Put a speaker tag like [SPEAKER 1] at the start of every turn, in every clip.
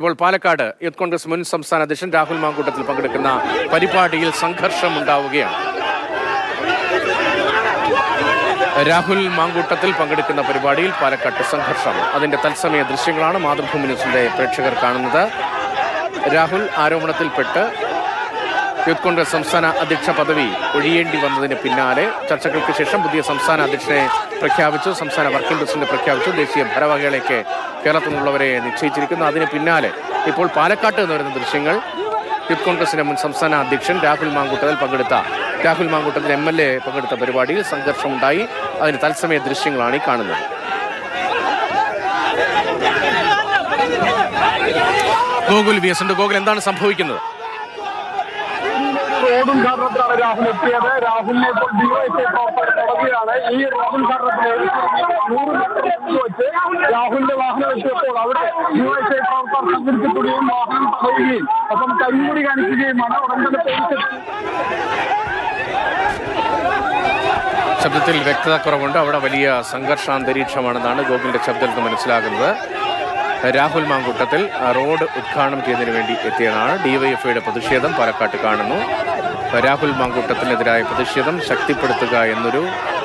[SPEAKER 1] ഇപ്പോൾ പാലക്കാട് യൂത്ത് കോൺഗ്രസ് മുൻ സംസ്ഥാന അധ്യക്ഷൻ രാഹുൽ മാങ്കൂട്ടത്തിൽ പങ്കെടുക്കുന്ന പരിപാടിയിൽ സംഘർഷം ഉണ്ടാവുകയാണ് രാഹുൽ മാങ്കൂട്ടത്തിൽ പങ്കെടുക്കുന്ന പരിപാടിയിൽ പാലക്കാട്ട് സംഘർഷം. അതിന്റെ തത്സമയ ദൃശ്യങ്ങളാണ് മാതൃഭൂമി ന്യൂസിന്റെ പ്രേക്ഷകർ കാണുന്നത്. രാഹുൽ ആരോപണത്തിൽപ്പെട്ട് യൂത്ത് കോൺഗ്രസ് സംസ്ഥാന അധ്യക്ഷ പദവി ഒഴിയേണ്ടി വന്നതിന് പിന്നാലെ ചർച്ചകൾക്ക് ശേഷം പുതിയ സംസ്ഥാന അധ്യക്ഷനെ പ്രഖ്യാപിച്ചു. സംസ്ഥാന വർക്കിംഗ് പ്രസിഡന്റ് പ്രഖ്യാപിച്ചു. ദേശീയ ഭാരവാഹികളേക്ക് കേരളത്തിൽ നിന്നുള്ളവരെ നിശ്ചയിച്ചിരിക്കുന്നു. അതിന് പിന്നാലെ ഇപ്പോൾ പാലക്കാട്ട് നിന്ന് വരുന്ന ദൃശ്യങ്ങൾ. യൂത്ത് കോൺഗ്രസിന്റെ മുൻ സംസ്ഥാന അധ്യക്ഷൻ രാഹുൽ മാങ്കൂട്ടത്തിൽ പങ്കെടുത്ത Rahul Mamkootathil M L A പങ്കെടുത്ത പരിപാടിയിൽ സംഘർഷമുണ്ടായി. അതിന് തത്സമയ ദൃശ്യങ്ങളാണ് ഈ കാണുന്നത്. ഗോകുൽ വി എസ് ഉണ്ട്. ഗോകുൽ എന്താണ് സംഭവിക്കുന്നത്?
[SPEAKER 2] റോഡ് ഉദ്ഘാടനത്തിലാണ് രാഹുൽ എത്തിയത്. രാഹുലിനെ ഇപ്പോൾ ഡിവൈഎസ്ഐ പ്രവർത്തകർ തടവുകയാണ് ഈ റോഡ് ഉദ്ഘാടനത്തിന് നൂറ് മീറ്റർ വെച്ച് രാഹുലിന്റെ വാഹനം എത്തിയപ്പോൾ അവിടെ ഡിവൈഎസ്ഐ പ്രവർത്തകർ സംഘടിപ്പിക്കുകയും വാഹനം തടയുകയും ഒപ്പം കൈമൂടി കാണിക്കുകയുമാണ്. ഉടൻ തന്നെ പോലീസ്
[SPEAKER 1] ശബ്ദത്തിൽ വ്യക്തത കുറവുണ്ട് അവിടെ വലിയ സംഘർഷാന്തരീക്ഷമാണെന്നാണ് ഗോകുലിന്റെ ശബ്ദത്തിൽ മനസ്സിലാകുന്നത്. രാഹുൽ മാങ്കൂട്ടത്തിൽ റോഡ് ഉദ്ഘാടനം ചെയ്യുന്നതിന് വേണ്ടി എത്തിയതാണ് ഡിവൈഎഫ്ഐയുടെ പ്രതിഷേധം പാലക്കാട്ട് കാണുന്നു. രാഹുൽ മാങ്കൂട്ടത്തിനെതിരായ പ്രതിഷേധം ശക്തിപ്പെടുത്തുക എന്നൊരു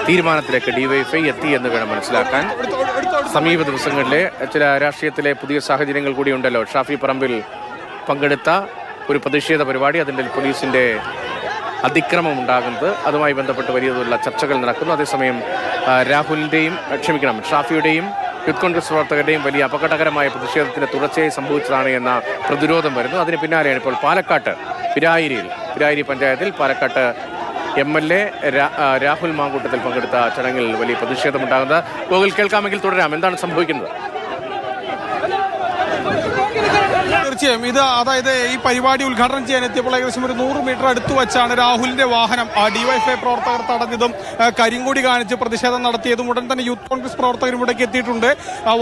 [SPEAKER 1] തീരുമാനത്തിലേക്ക് ഡിവൈഎഫ്ഐ എത്തി എന്ന് വേണം മനസ്സിലാക്കാൻ. സമീപ ദിവസങ്ങളിലെ ചില രാഷ്ട്രീയത്തിലെ പുതിയ സാഹചര്യങ്ങൾ കൂടി ഉണ്ടല്ലോ. ഷാഫി പറമ്പിൽ പങ്കെടുത്ത ഒരു പ്രതിഷേധ പരിപാടി അതിന്റെ പോലീസിന്റെ അതിക്രമം ഉണ്ടാകുന്നത്. അതുമായി ബന്ധപ്പെട്ട് വലിയ തോതിലുള്ള ചർച്ചകൾ നടക്കുന്നു. അതേസമയം രാഹുലിന്റെയും ക്ഷമിക്കണം ഷാഫിയുടെയും യൂത്ത് കോൺഗ്രസ് പ്രവർത്തകരുടെയും വലിയ അപകടകരമായ പ്രതിഷേധത്തിന് തുടർച്ചയായി സംഭവിച്ചതാണ് എന്ന പ്രതിരോധം വരുന്നു. അതിന് പിന്നാലെയാണ് ഇപ്പോൾ പാലക്കാട്ട് പിരായിരിയിൽ പിരായിരി പഞ്ചായത്തിൽ പാലക്കാട്ട് M L A Rahul Mamkootathil പങ്കെടുത്ത ചടങ്ങിൽ വലിയ പ്രതിഷേധമുണ്ടാകുന്നത്. ഗോകുൽ കേൾക്കാമെങ്കിൽ തുടരാം. എന്താണ് സംഭവിക്കുന്നത്?
[SPEAKER 3] തീർച്ചയായും ഇത് അതായത് ഈ പരിപാടി ഉദ്ഘാടനം ചെയ്യാൻ എത്തിയപ്പോൾ ഏകദേശം ഒരു നൂറ് മീറ്റർ അടുത്ത് വെച്ചാണ് രാഹുലിന്റെ വാഹനം. ഡിവൈഎഫ്ഐ പ്രവർത്തകർ തടഞ്ഞതും കരിങ്കൂടി കാണിച്ച് പ്രതിഷേധം നടത്തിയതും ഉടൻ തന്നെ യൂത്ത് കോൺഗ്രസ് പ്രവർത്തകരും ഇവിടേക്ക് എത്തിയിട്ടുണ്ട്.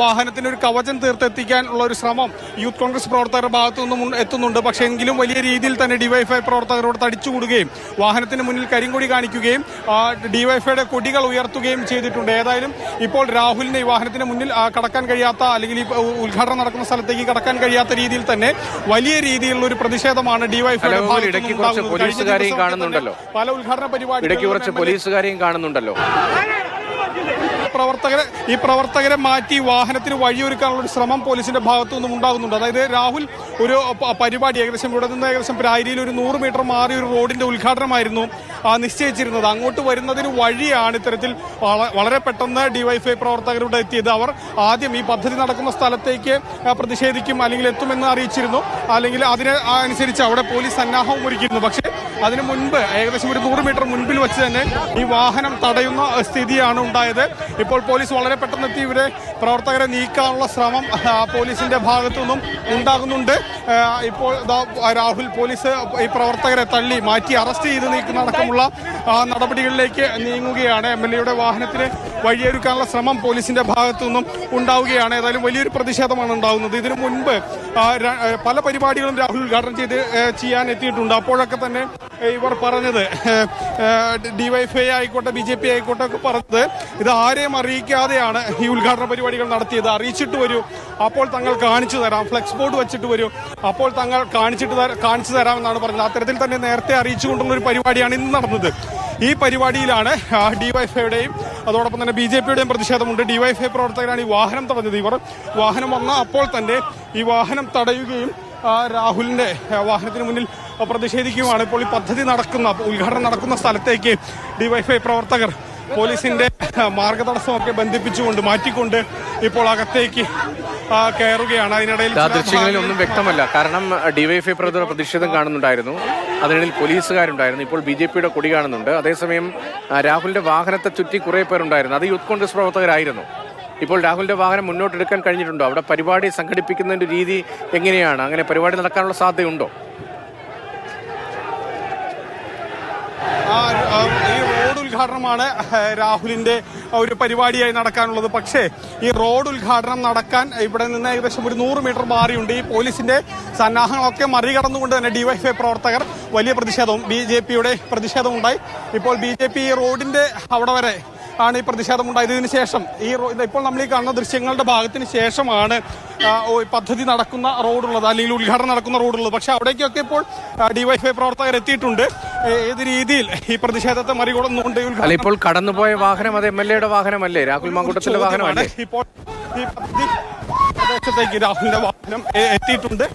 [SPEAKER 3] വാഹനത്തിന് ഒരു കവചം തീർത്തെത്തിക്കാൻ ഉള്ള ഒരു ശ്രമം യൂത്ത് കോൺഗ്രസ് പ്രവർത്തകരുടെ ഭാഗത്തു നിന്നും എത്തുന്നുണ്ട്. പക്ഷേ എങ്കിലും വലിയ രീതിയിൽ തന്നെ ഡിവൈഎഫ്ഐ പ്രവർത്തകരോട് തടിച്ചുകൂടുകയും വാഹനത്തിന് മുന്നിൽ കരിങ്കൊടി കാണിക്കുകയും ഡിവൈഎഫ്ഐയുടെ കൊടികൾ ഉയർത്തുകയും ചെയ്തിട്ടുണ്ട്. ഏതായാലും ഇപ്പോൾ രാഹുലിന് ഈ വാഹനത്തിന് മുന്നിൽ കടക്കാൻ കഴിയാത്ത അല്ലെങ്കിൽ ഉദ്ഘാടനം നടക്കുന്ന സ്ഥലത്തേക്ക് കടക്കാൻ കഴിയാത്ത രീതിയിൽ തന്നെ വലിയ രീതിയിലുള്ള ഒരു പ്രതിഷേധമാണ് ഡി
[SPEAKER 1] വൈ
[SPEAKER 3] ഭാഗത്തു
[SPEAKER 1] ഇടയ്ക്ക്
[SPEAKER 3] നിന്നും
[SPEAKER 1] കുറച്ച്
[SPEAKER 3] ഉണ്ടാകുന്നത്. കഴിഞ്ഞ
[SPEAKER 1] പോലീസുകാരെയും കാണുന്നുണ്ടല്ലോ.
[SPEAKER 3] തന്നെ പല ഉദ്ഘാടന പരിപാടി
[SPEAKER 1] ഇടയ്ക്ക് കുറച്ച്
[SPEAKER 3] തന്നെ
[SPEAKER 1] പോലീസുകാരെയും കാണുന്നുണ്ടല്ലോ
[SPEAKER 3] പ്രവർത്തകരെ ഈ പ്രവർത്തകരെ മാറ്റി വാഹനത്തിന് വഴിയൊരുക്കാനുള്ള ഒരു ശ്രമം പോലീസിന്റെ ഭാഗത്തു നിന്നും ഉണ്ടാകുന്നുണ്ട്. അതായത് രാഹുൽ ഒരു പരിപാടി ഏകദേശം ഇവിടെ നിന്ന് ഏകദേശം പ്രായരിയിൽ ഒരു നൂറ് മീറ്റർ മാറി ഒരു റോഡിന്റെ ഉദ്ഘാടനമായിരുന്നു നിശ്ചയിച്ചിരുന്നത്. അങ്ങോട്ട് വരുന്നതിന് വഴിയാണ് ഇത്തരത്തിൽ വള- വളരെ പെട്ടെന്ന് ഡിവൈഫൈ പ്രവർത്തകരുടെ എത്തിയത്. അവർ ആദ്യം ഈ പദ്ധതി നടക്കുന്ന സ്ഥലത്തേക്ക് പ്രതിഷേധിക്കും അല്ലെങ്കിൽ എത്തുമെന്ന് അറിയിച്ചിരുന്നു. അല്ലെങ്കിൽ അതിന് അനുസരിച്ച് അവിടെ പോലീസ് സന്നാഹവും ഒരുക്കിയിരുന്നു. പക്ഷേ അതിനു മുൻപ് ഏകദേശം ഒരു നൂറ് മീറ്റർ മുൻപിൽ വെച്ച് തന്നെ ഈ വാഹനം തടയുന്ന സ്ഥിതിയാണ് ഉണ്ടായത്. ഇപ്പോൾ പോലീസ് വളരെ പെട്ടെന്ന് എത്തി ഇവരെ പ്രവർത്തകരെ നീക്കാനുള്ള ശ്രമം പോലീസിന്റെ ഭാഗത്തു നിന്നും ഉണ്ടാകുന്നുണ്ട് ഇപ്പോൾ രാഹുൽ പോലീസ് ഈ പ്രവർത്തകരെ തള്ളി മാറ്റി അറസ്റ്റ് ചെയ്ത് നീക്കുന്ന അടക്കമുള്ള നടപടികളിലേക്ക് നീങ്ങുകയാണ്. എം എൽ എയുടെ വാഹനത്തിന് വഴിയൊരുക്കാനുള്ള ശ്രമം പോലീസിന്റെ ഭാഗത്തു നിന്നും ഉണ്ടാവുകയാണ്. ഏതായാലും വലിയൊരു പ്രതിഷേധമാണ് ഉണ്ടാകുന്നത് ഇതിനു മുൻപ് പല പരിപാടികളും രാഹുൽ ഉദ്ഘാടനം ചെയ്ത് ചെയ്യാൻ എത്തിയിട്ടുണ്ട്. അപ്പോഴൊക്കെ തന്നെ ഇവർ പറഞ്ഞത് ഡിവൈഫൈ ആയിക്കോട്ടെ ബി ജെ പി ആയിക്കോട്ടെ ഒക്കെ പറഞ്ഞത് ഇത് ആരെയും അറിയിക്കാതെയാണ് ഈ ഉദ്ഘാടന പരിപാടികൾ നടത്തിയത്. അറിയിച്ചിട്ട് വരൂ. അപ്പോൾ തങ്ങൾ കാണിച്ചു തരാം. ഫ്ലെക്സ് ബോർഡ് വെച്ചിട്ട് വരൂ. അപ്പോൾ തങ്ങൾ കാണിച്ചിട്ട് കാണിച്ചു തരാമെന്നാണ് പറഞ്ഞത്. അത്തരത്തിൽ തന്നെ നേരത്തെ അറിയിച്ചുകൊണ്ടുള്ള ഒരു പരിപാടിയാണ് ഇന്ന് നടന്നത്. ഈ പരിപാടിയിലാണ് ഡിവൈഫൈയുടെയും അതോടൊപ്പം തന്നെ ബി ജെ പിയുടെയും പ്രതിഷേധമുണ്ട്. ഡിവൈഫൈ പ്രവർത്തകരാണ് ഈ വാഹനം തടഞ്ഞത്. ഇവർ വാഹനം വന്ന അപ്പോൾ തന്നെ ഈ വാഹനം തടയുകയും രാഹുലിന്റെ വാഹനത്തിന് മുന്നിൽ പ്രതിഷേധിക്കുകയുമാണ്. ഇപ്പോൾ ഈ പദ്ധതി നടക്കുന്ന ഉദ്ഘാടനം നടക്കുന്ന സ്ഥലത്തേക്ക് ഡിവൈഫൈ പ്രവർത്തകർ പോലീസിന്റെ മാർഗതടസ്സമൊക്കെ ബന്ധിപ്പിച്ചുകൊണ്ട് മാറ്റിക്കൊണ്ട് ഇപ്പോൾ അകത്തേക്ക് കയറുകയാണ്. അതിനിടയിൽ
[SPEAKER 1] ദൃശ്യങ്ങളിൽ ഒന്നും വ്യക്തമല്ല. കാരണം ഡിവൈഎഫ്ഐ പ്രതിഷേധം കാണുന്നുണ്ടായിരുന്നു. അതിനിടയിൽ പോലീസുകാരുണ്ടായിരുന്നു. ഇപ്പോൾ ബി ജെ പിയുടെ കൊടി കാണുന്നുണ്ട്. അതേസമയം രാഹുലിന്റെ വാഹനത്തെ ചുറ്റി കുറെ പേരുണ്ടായിരുന്നു. അത് യൂത്ത് കോൺഗ്രസ് പ്രവർത്തകരായിരുന്നു. ഇപ്പോൾ രാഹുലിന്റെ വാഹനം മുന്നോട്ടെടുക്കാൻ കഴിഞ്ഞിട്ടുണ്ടോ? അവിടെ പരിപാടി സംഘടിപ്പിക്കുന്നതിന്റെ രീതി എങ്ങനെയാണ്? അങ്ങനെ പരിപാടി നടക്കാനുള്ള സാധ്യതയുണ്ടോ?
[SPEAKER 3] ഉദ്ഘാടനമാണ് രാഹുലിന്റെ ഒരു പരിപാടിയായി നടക്കാനുള്ളത്. പക്ഷേ ഈ റോഡ് ഉദ്ഘാടനം നടക്കാൻ ഇവിടെ നിന്ന് ഏകദേശം ഒരു നൂറ് മീറ്റർ മാറിയുണ്ട്. ഈ പോലീസിന്റെ സന്നാഹങ്ങളൊക്കെ മറികടന്നുകൊണ്ട് തന്നെ ഡിവൈഎഫ്ഐ പ്രവർത്തകർ വലിയ പ്രതിഷേധവും ബി ജെ പിയുടെ പ്രതിഷേധമുണ്ടായി ഇപ്പോൾ ബി ജെ പി റോഡിന്റെ അവിടെ വരെ ആണ് ഈ പ്രതിഷേധം ഉണ്ടായത് ഇതിന് ശേഷം ഈ ഇപ്പോൾ നമ്മൾ ഈ കാണുന്ന ദൃശ്യങ്ങളുടെ ഭാഗത്തിന് ശേഷമാണ് പദ്ധതി നടക്കുന്ന റോഡുള്ളത് അല്ലെങ്കിൽ ഉദ്ഘാടനം നടക്കുന്ന റോഡുള്ളത്. പക്ഷെ അവിടേക്കൊക്കെ ഇപ്പോൾ ഡിവൈഫൈ പ്രവർത്തകർ എത്തിയിട്ടുണ്ട്. ഏത് രീതിയിൽ ഈ പ്രതിഷേധത്തെ മറികടന്നുകൊണ്ട്
[SPEAKER 1] അല്ല ഇപ്പോൾ കടന്നുപോയ വാഹനം അത് എം എൽ എയുടെ വാഹനമല്ലേ? രാഹുൽ മാങ്കൂട്ടത്തിന്റെ വാഹനമാണ്
[SPEAKER 3] ഇപ്പോൾ ഈ പദ്ധതി പ്രദേശത്തേക്ക് രാഹുലിന്റെ വാഹനം എത്തിയിട്ടുണ്ട്.